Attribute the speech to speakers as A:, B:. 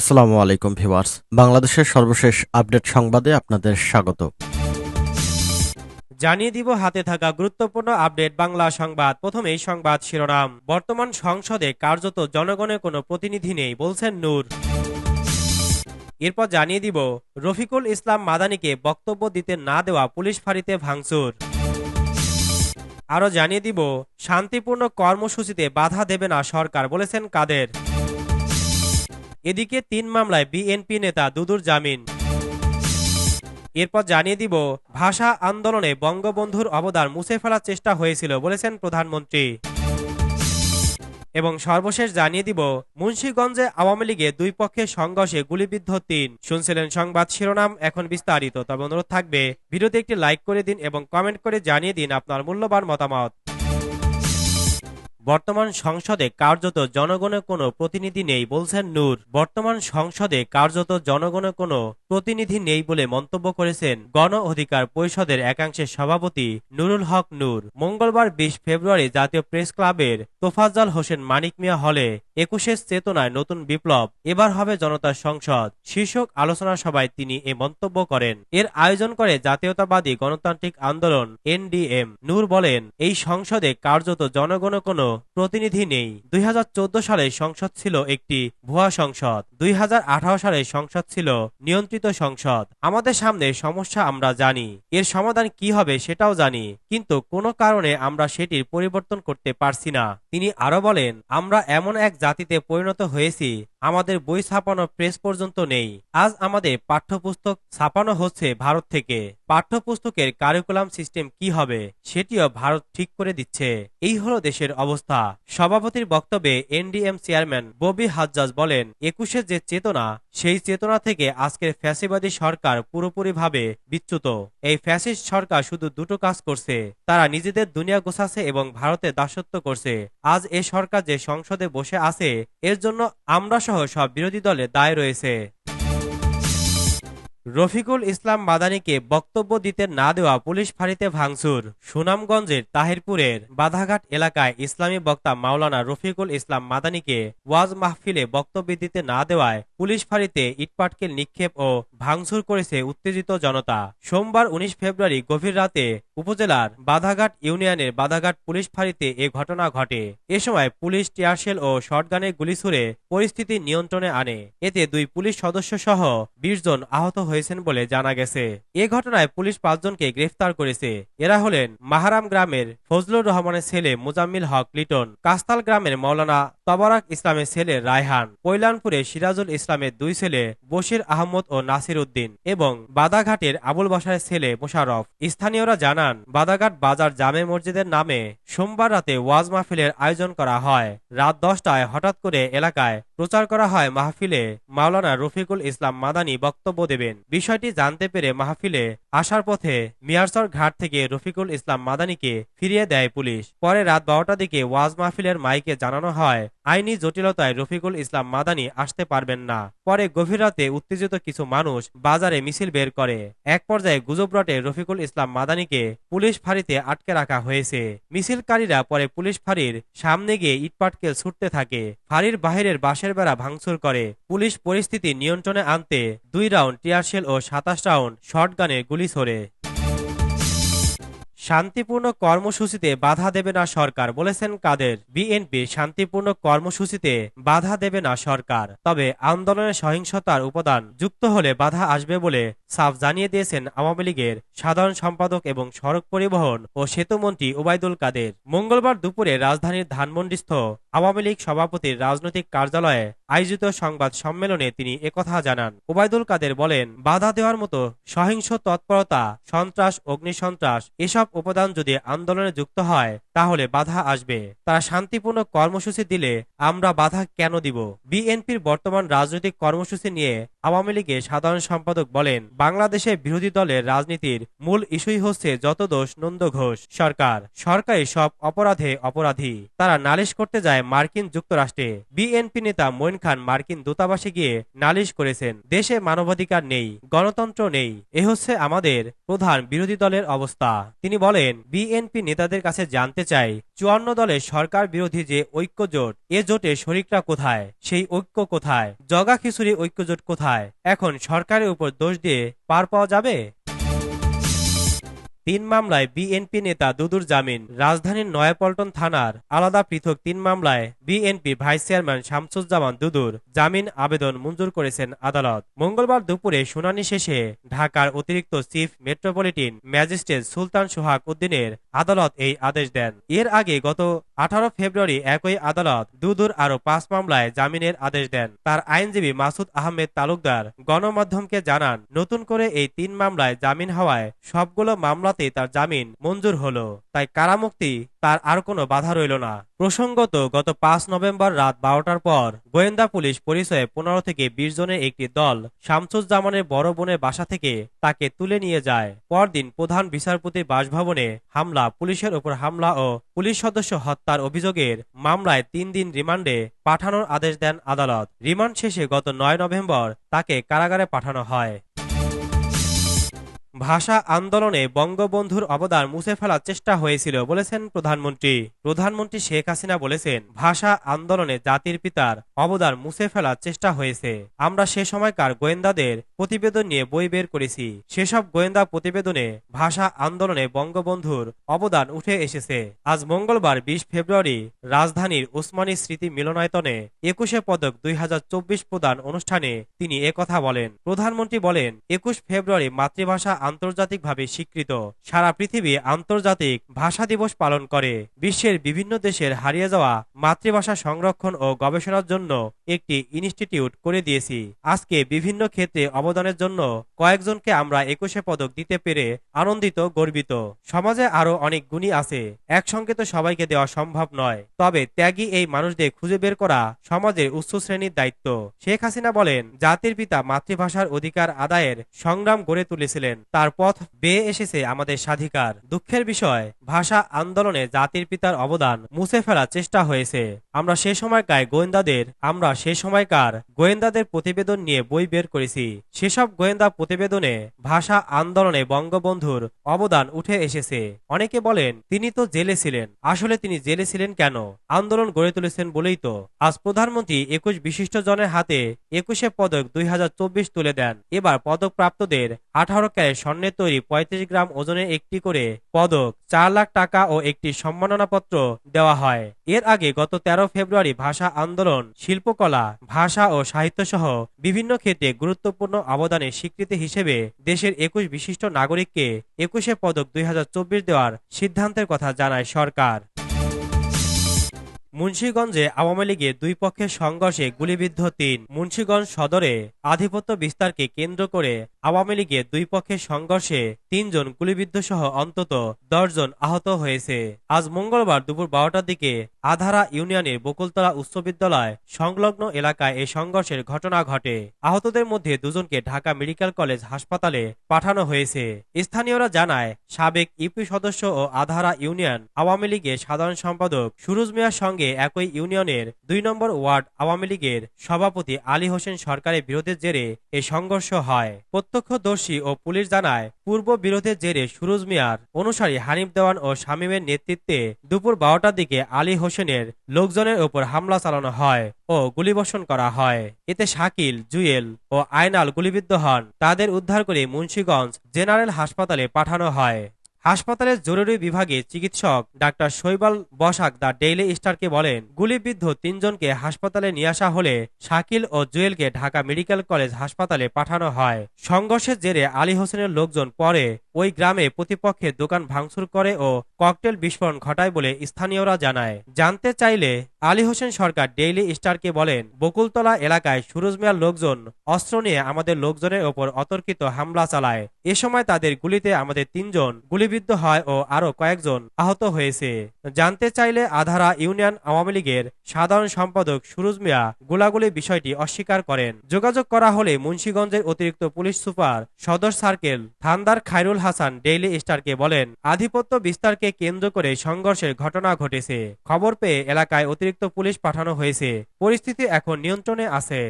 A: আসসালামু আলাইকুম ভিওয়ার্স বাংলাদেশের সর্বশেষ আপডেট সংবাদে আপনাদের স্বাগত
B: জানিয়ে দিব হাতে থাকা গুরুত্বপূর্ণ আপডেট বাংলা সংবাদ প্রথমে সংবাদ শিরোনাম বর্তমান সংসদে কার্যত জনগণের কোনো প্রতিনিধি নেই বলছেন নূর এরপর জানিয়ে দিব রফিকুল ইসলাম মাদানিকে বক্তব্য দিতে না দেওয়া পুলিশ ফাঁড়িতে ভাঙচুর আরও জানিয়ে দিব শান্তিপূর্ণ কর্মসূচিতে বাধা দেবে না সরকার বলেছেন কাদের এদিকে তিন মামলায় বিএনপি নেতা দুদুর জামিন এরপর জানিয়ে দিব ভাষা আন্দোলনে বঙ্গবন্ধুর অবদান মুছে ফেলার চেষ্টা হয়েছিল বলেছেন প্রধানমন্ত্রী এবং সর্বশেষ জানিয়ে দিব মুন্সীগঞ্জে আওয়ামী লীগে দুই পক্ষের সংঘর্ষে গুলিবিদ্ধ তিন শুনছিলেন সংবাদ শিরোনাম এখন বিস্তারিত তবে অনুরোধ থাকবে ভিডিওতে একটি লাইক করে দিন এবং কমেন্ট করে জানিয়ে দিন আপনার মূল্যবান মতামত
C: বর্তমান সংসদে কার্যত জনগণের কোনো প্রতিনিধি নেই বলছেন নূর বর্তমান সংসদে কার্যত জনগণের কোনো প্রতিনিধি নেই বলে মন্তব্য করেছেন গণ অধিকার পরিষদের একাংশের সভাপতি নুরুল হক নূর মঙ্গলবার বিশ ফেব্রুয়ারি জাতীয় প্রেস ক্লাবের তোফাজ্জল হোসেন মানিক মিয়া হলে একুশের চেতনায় নতুন বিপ্লব এবার হবে জনতার সংসদ শীর্ষক আলোচনা সভায় তিনি এ মন্তব্য করেন এর আয়োজন করে জাতীয়তাবাদী গণতান্ত্রিক আন্দোলন এনডিএম নূর বলেন এই সংসদে কার্যত জনগণের কোনো প্রতিনিধি নেই দুই সালে সংসদ ছিল একটি ভুয়া সংসদ দুই সালে সংসদ ছিল নিয়ন্ত্রিত সংসদ আমাদের সামনে সমস্যা আমরা জানি এর সমাধান কি হবে সেটাও জানি কিন্তু কোনো কারণে আমরা সেটির পরিবর্তন করতে পারছি না তিনি আরো বলেন আমরা এমন এক জাতিতে পরিণত হয়েছি আমাদের বই ছাপানো প্রেস পর্যন্ত নেই আজ আমাদের পাঠ্যপুস্তক ছাপানো হচ্ছে ভারত থেকে পাঠ্যপুস্তকের কারিকুলাম সিস্টেম কি হবে সেটিও ভারত ঠিক করে দিচ্ছে এই হলো দেশের অবস্থা সভাপতির বক্তব্যে এনডিএম চেয়ারম্যান ববি হাজ্জাজ বলেন একুশের যে চেতনা সেই চেতনা থেকে আজকের ফ্যাসিবাদী সরকার পুরোপুরিভাবে বিচ্যুত এই ফ্যাসিস্ট সরকার শুধু দুটো কাজ করছে তারা নিজেদের দুনিয়া গোছাছে এবং ভারতে দাসত্ব করছে আজ এ সরকার যে সংসদে বসে আছে এর জন্য আমরা সহ সব বিরোধী দলে দায় রয়েছে
D: রফিকুল ইসলাম মাদানীকে বক্তব্য দিতে না দেওয়া পুলিশ ফাঁড়িতে ভাঙচুর সুনামগঞ্জের তাহিরপুরের বাধাঘাট এলাকায় ইসলামী বক্তা মাওলানা রফিকুল ইসলাম মাদানীকে ওয়াজ মাহফিলে বক্তব্য দিতে না দেওয়ায় পুলিশ ফাঁড়িতে ইটপাটকেল নিক্ষেপ ও ভাঙচুর করেছে উত্তেজিত জনতা সোমবার উনিশ ফেব্রুয়ারি গভীর রাতে উপজেলার বাধাঘাট ইউনিয়নের বাধাঘাট পুলিশ ফাঁড়িতে এ ঘটনা ঘটে এ সময় পুলিশ টিয়ারশেল ও শটগানে গুলি ছুড়ে পরিস্থিতি নিয়ন্ত্রণে আনে এতে দুই পুলিশ সদস্য সহ বিশ জন আহত হয়েছেন বলে জানা গেছে এ ঘটনায় পুলিশ পাঁচজনকে গ্রেফতার করেছে এরা হলেন মাহারাম গ্রামের ফজলুর রহমানের ছেলে মুজাম্মিল হক লিটন কাস্তাল গ্রামের মৌলানা তবারাক ইসলামের ছেলে রায়হান কৈলানপুরে সিরাজুল ইসলামের দুই ছেলে বশির আহমদ ও নাসির উদ্দিন এবং বাদাঘাটের আবুল বাসারের ছেলে মোশারফ স্থানীয়রা জানান জানান বাদাঘাট বাজার জামে মসজিদের নামে সোমবার রাতে ওয়াজ মাহফিলের আয়োজন করা হয় রাত দশটায় হঠাৎ করে এলাকায় প্রচার করা হয় মাহফিলে মাওলানা রফিকুল ইসলাম মাদানি বক্তব্য দেবেন বিষয়টি জানতে পেরে মাহফিলে আসার পথে মিয়ারসর ঘাট থেকে রফিকুল ইসলাম মাদানিকে ফিরিয়ে দেয় পুলিশ পরে রাত বারোটার দিকে ওয়াজ মাহফিলের মাইকে জানানো হয় আইনি জটিলতায় রফিকুল ইসলাম মাদানি আসতে পারবেন না পরে গভীর রাতে উত্তেজিত কিছু মানুষ বাজারে মিছিল বের করে এক পর্যায়ে গুজব রটে রফিকুল ইসলাম মাদানিকে পুলিশ ফাঁড়িতে আটকে রাখা হয়েছে মিছিলকারীরা পরে পুলিশ ফাঁড়ির সামনে গিয়ে ইটপাটকেল ছুটতে থাকে ফাঁড়ির বাহিরের বাঁশের বেড়া ভাঙচুর করে পুলিশ পরিস্থিতি নিয়ন্ত্রণে আনতে দুই রাউন্ড টিয়ারশেল ও সাতাশ রাউন্ড শটগানে গুলি ছোড়ে
E: শান্তিপূর্ণ কর্মসূচিতে বাধা দেবে না সরকার বলেছেন কাদের বিএনপি শান্তিপূর্ণ কর্মসূচিতে বাধা দেবে না সরকার তবে আন্দোলনের সহিংসতার উপাদান যুক্ত হলে বাধা আসবে বলে সাফ জানিয়ে দিয়েছেন আওয়ামী লীগের সাধারণ সম্পাদক এবং সড়ক পরিবহন ও সেতুমন্ত্রী ওবায়দুল কাদের মঙ্গলবার দুপুরে রাজধানীর ধানমন্ডিস্থ আওয়ামী লীগ সভাপতির রাজনৈতিক কার্যালয়ে আয়োজিত সংবাদ সম্মেলনে তিনি একথা জানান ওবায়দুল কাদের বলেন বাধা দেওয়ার মতো সহিংস তৎপরতা সন্ত্রাস অগ্নিসন্ত্রাস এসব উপাদান যদি আন্দোলনে যুক্ত হয় তাহলে বাধা আসবে তারা শান্তিপূর্ণ কর্মসূচি দিলে আমরা বাধা কেন দিব বিএনপির বর্তমান রাজনৈতিক কর্মসূচি নিয়ে আওয়ামী লীগের সাধারণ সম্পাদক বলেন বাংলাদেশে বিরোধী দলের রাজনীতির মূল ইস্যুই হচ্ছে যত দোষ নন্দ ঘোষ সরকার সরকারি সব অপরাধে অপরাধী তারা নালিশ করতে যায় মার্কিন যুক্তরাষ্ট্রে বিএনপি নেতা মইন খান মার্কিন দূতাবাসে গিয়ে নালিশ করেছেন দেশে মানবাধিকার নেই গণতন্ত্র নেই এ হচ্ছে আমাদের প্রধান বিরোধী দলের অবস্থা তিনি বলেন বিএনপি নেতাদের কাছে জানতে চাই চুয়ান্ন দলের সরকার বিরোধী যে ঐক্য জোট এ জোটে শরিকরা কোথায় সেই ঐক্য কোথায় জগা খিচুড়ি ঐক্য জোট কোথায় হয় এখন সরকারের উপর দোষ দিয়ে পার পাওয়া যাবে
F: তিন মামলায় বিএনপি নেতা দুদুর জামিন রাজধানীর নয়াপল্টন থানার আলাদা পৃথক তিন মামলায় বিএনপি ভাইস চেয়ারম্যান শামসুজ্জামান দুদুর জামিন আবেদন মঞ্জুর করেছেন আদালত মঙ্গলবার দুপুরে শুনানি শেষে ঢাকার অতিরিক্ত chief metropolitan magistrate Sultan Sohag উদ্দিনের আদালত এই আদেশ দেন এর আগে গত আঠারো ফেব্রুয়ারি একই আদালত দুদুর আরো পাঁচ মামলায় জামিনের আদেশ দেন তার আইনজীবী মাসুদ আহমেদ তালুকদার গণমাধ্যমকে জানান নতুন করে এই তিন মামলায় জামিন হওয়ায় সবগুলো মামলা আদালতে তার জামিন মঞ্জুর হলো তাই কারামুক্তি তার আর কোনো বাধা রইল না প্রসঙ্গত গত পাঁচ নভেম্বর রাত বারোটার পর গোয়েন্দা পুলিশ পরিচয়ে পনেরো থেকে বিশ জনের একটি দল শামসুজ্জামানের বড় বোনের বাসা থেকে তাকে তুলে নিয়ে যায় পরদিন প্রধান বিচারপতি বাসভবনে হামলা পুলিশের উপর হামলা ও পুলিশ সদস্য হত্যার অভিযোগের মামলায় তিন দিন রিমান্ডে পাঠানোর আদেশ দেন আদালত রিমান্ড শেষে গত নয় নভেম্বর তাকে কারাগারে পাঠানো হয়
G: ভাষা আন্দোলনে বঙ্গবন্ধুর অবদান মুছে ফেলার চেষ্টা হয়েছিল বলেছেন প্রধানমন্ত্রী প্রধানমন্ত্রী শেখ হাসিনা বলেছেন ভাষা আন্দোলনে জাতির পিতার অবদান মুছে ফেলার চেষ্টা হয়েছে আমরা সে সময়কার গোয়েন্দাদের প্রতিবেদন নিয়ে বই বের করেছি সেসব গোয়েন্দা প্রতিবেদনে ভাষা আন্দোলনে বঙ্গবন্ধুর অবদান উঠে এসেছে আজ মঙ্গলবার বিশ ফেব্রুয়ারি রাজধানীর ওসমানী স্মৃতি মিলনায়তনে একুশে পদক দুই প্রদান অনুষ্ঠানে তিনি একথা বলেন
H: প্রধানমন্ত্রী বলেন একুশ ফেব্রুয়ারি মাতৃভাষা আন্তর্জাতিকভাবে স্বীকৃত সারা পৃথিবী আন্তর্জাতিক ভাষা দিবস পালন করে বিশ্বের বিভিন্ন দেশের হারিয়ে যাওয়া মাতৃভাষা সংরক্ষণ ও গবেষণার জন্য একটি ইনস্টিটিউট করে দিয়েছি আজকে বিভিন্ন ক্ষেত্রে অবদানের জন্য কয়েকজনকে আমরা একুশে পদক দিতে পেরে আনন্দিত গর্বিত সমাজে আরও অনেক গুণী আছে একসঙ্গে তো সবাইকে দেওয়া সম্ভব নয় তবে ত্যাগী এই মানুষদের খুঁজে বের করা সমাজের উচ্চ শ্রেণীর দায়িত্ব শেখ হাসিনা বলেন জাতির পিতা মাতৃভাষার অধিকার আদায়ের সংগ্রাম গড়ে তুলেছিলেন তার পথ বেয়ে এসেছে আমাদের স্বাধিকার দুঃখের বিষয় ভাষা আন্দোলনে জাতির পিতার অবদান মুছে ফেলার চেষ্টা হয়েছে আমরা সে সময়কার গোয়েন্দাদের আমরা সে সময়কার গোয়েন্দাদের প্রতিবেদন নিয়ে বই বের করেছি সেসব গোয়েন্দা প্রতিবেদনে ভাষা আন্দোলনে বঙ্গবন্ধুর অবদান উঠে এসেছে অনেকে বলেন তিনি তো জেলে ছিলেন আসলে তিনি জেলে ছিলেন কেন আন্দোলন গড়ে তুলেছেন বলেই তো আজ প্রধানমন্ত্রী একুশ বিশিষ্ট জনের হাতে একুশে পদক দুই তুলে দেন এবার পদক প্রাপ্তদের আঠারো ক্যারে স্বর্ণের তৈরি পঁয়ত্রিশ গ্রাম ওজনের একটি করে পদক চার লাখ টাকা ও একটি সম্মাননাপত্র দেওয়া হয় এর আগে গত ১৩ ফেব্রুয়ারি ভাষা আন্দোলন শিল্পকলা ভাষা ও সাহিত্য সহ বিভিন্ন ক্ষেত্রে গুরুত্বপূর্ণ অবদানের স্বীকৃতি হিসেবে দেশের একুশ বিশিষ্ট নাগরিককে একুশে পদক দুই দেওয়ার সিদ্ধান্তের কথা জানায় সরকার
I: মুন্সীগঞ্জে আওয়ামী লীগের দুই পক্ষের সংঘর্ষে গুলিবিদ্ধ তিন মুন্সীগঞ্জ সদরে আধিপত্য বিস্তারকে কেন্দ্র করে আওয়ামী লীগের দুই পক্ষের সংঘর্ষে তিনজন গুলিবিদ্ধ সহ অন্তত দশজন আহত হয়েছে আজ মঙ্গলবার দুপুর বারোটার দিকে আধারা ইউনিয়নের বকুলতলা উচ্চ বিদ্যালয় সংলগ্ন এলাকায় এই সংঘর্ষের ঘটনা ঘটে আহতদের মধ্যে দুজনকে ঢাকা মেডিকেল কলেজ হাসপাতালে পাঠানো হয়েছে স্থানীয়রা জানায় সাবেক ইউপি সদস্য ও আধারা ইউনিয়ন আওয়ামী লীগের সাধারণ সম্পাদক সুরুজ মিয়ার সঙ্গে একই ইউনিয়নের দুই নম্বর ওয়ার্ড আওয়ামী লীগের সভাপতি আলী হোসেন সরকারের বিরোধের জেরে এ সংঘর্ষ হয় প্রত্যক্ষদর্শী ও পুলিশ জানায় পূর্ব বিরোধের জেরে সুরুজ মিয়ার অনুসারী হানিফ দেওয়ান ও শামীমের নেতৃত্বে দুপুর বারোটার দিকে আলী হোসেন কমিশনের লোকজনের ওপর হামলা চালানো হয় ও গুলিবর্ষণ করা হয় এতে শাকিল জুয়েল ও আয়নাল গুলিবিদ্ধ হন তাদের উদ্ধার করে মুন্সীগঞ্জ জেনারেল হাসপাতালে পাঠানো হয় হাসপাতালের জরুরি বিভাগে চিকিৎসক ডাক্তার শৈবাল বসাক দ্য ডেইলি স্টারকে বলেন গুলিবিদ্ধ তিনজনকে হাসপাতালে নিয়ে আসা হলে শাকিল ও জুয়েলকে ঢাকা মেডিকেল কলেজ হাসপাতালে পাঠানো হয় সংঘর্ষের জেরে আলী হোসেনের লোকজন পরে ওই গ্রামে প্রতিপক্ষের দোকান ভাঙচুর করে ও ককটেল বিস্ফোরণ ঘটায় বলে স্থানীয়রা জানায় জানতে চাইলে আলী হোসেন সরকার ডেইলি স্টারকে বলেন বকুলতলা এলাকায় সুরজ মিয়ার লোকজন অস্ত্র নিয়ে আমাদের লোকজনের ওপর অতর্কিত হামলা চালায় এ সময় তাদের গুলিতে আমাদের তিনজন গুলিবিদ্ধ গুলিবিদ্ধ হয় ও আরো কয়েকজন আহত হয়েছে জানতে চাইলে আধারা ইউনিয়ন আওয়ামী লীগের সাধারণ সম্পাদক সুরুজ মিয়া গোলাগুলি বিষয়টি অস্বীকার করেন যোগাযোগ করা হলে মুন্সীগঞ্জের অতিরিক্ত police super Sadar circle Thandar Khairul Hasan Daily স্টারকে বলেন আধিপত্য বিস্তারকে কেন্দ্র করে সংঘর্ষের ঘটনা ঘটেছে খবর পেয়ে এলাকায় অতিরিক্ত পুলিশ পাঠানো হয়েছে পরিস্থিতি এখন নিয়ন্ত্রণে আছে